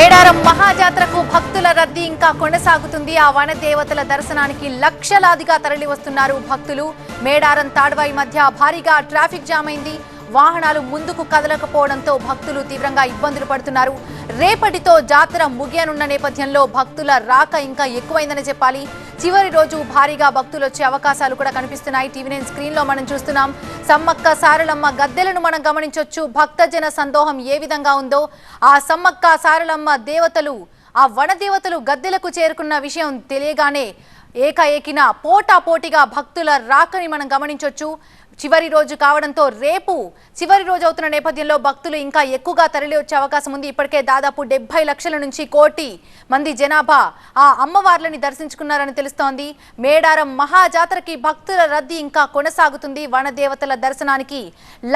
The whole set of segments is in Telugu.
carrera రద్దీ ఇంకా కొనసాగుతుంది. ఆ వన దేవతల దర్శనానికి లక్షలాదిగా తరలి వస్తున్నారు భక్తులు. మేడారం తాడ్వాయి మధ్య భారీగా ట్రాఫిక్ జామ్ అయింది. వాహనాలు ముందుకు కదలకపోవడంతో భక్తులు తీవ్రంగా ఇబ్బందులు పడుతున్నారు. రేపటితో జాతర ముగియనున్న నేపథ్యంలో భక్తుల రాక ఇంకా ఎక్కువైందని చెప్పాలి. చివరి రోజు భారీగా భక్తులు వచ్చే అవకాశాలు కూడా కనిపిస్తున్నాయి. టీవీ నైన్ స్క్రీన్లో మనం చూస్తున్నాం. సమ్మక్క సారలమ్మ గద్దెలను మనం గమనించొచ్చు. భక్తజన సందోహం ఏ విధంగా ఉందో ఆ సమ్మక్క సారలమ్మ దేవతలు ఆ వన దేవతలు గద్దెలకు చేరుకున్న విషయం తెలియగానే ఏకాఏకిన పోటా పోటీగా భక్తుల రాకని మనం గమనించొచ్చు. చివరి రోజు కావడంతో రేపు చివరి రోజు అవుతున్న నేపథ్యంలో భక్తులు ఇంకా ఎక్కువగా తరలి వచ్చే అవకాశం ఉంది. ఇప్పటికే దాదాపు డెబ్బై లక్షల నుంచి కోటి మంది జనాభా ఆ అమ్మవార్లని దర్శించుకున్నారని తెలుస్తోంది. మేడారం మహాజాతరకి భక్తుల రద్దీ ఇంకా కొనసాగుతుంది. వనదేవతల దర్శనానికి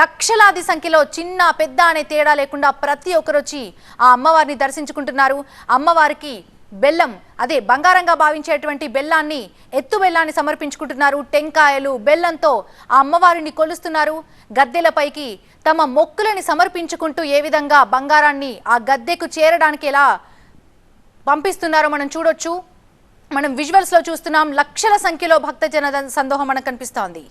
లక్షలాది సంఖ్యలో చిన్న పెద్ద అనే తేడా లేకుండా ప్రతి ఒక్కరు వచ్చి ఆ అమ్మవారిని దర్శించుకుంటున్నారు. అమ్మవారికి బెల్లం అదే బంగారంగా భావించేటువంటి బెల్లాన్ని ఎత్తు బెల్లాన్ని సమర్పించుకుంటున్నారు టెంకాయలు. బెల్లంతో ఆ అమ్మవారిని కొలుస్తున్నారు. గద్దెలపైకి తమ మొక్కులని సమర్పించుకుంటూ ఏ విధంగా బంగారాన్ని ఆ గద్దెకు చేరడానికి ఎలా పంపిస్తున్నారో మనం చూడొచ్చు. మనం విజువల్స్లో చూస్తున్నాం లక్షల సంఖ్యలో భక్తజన సందోహం మనకు కనిపిస్తోంది.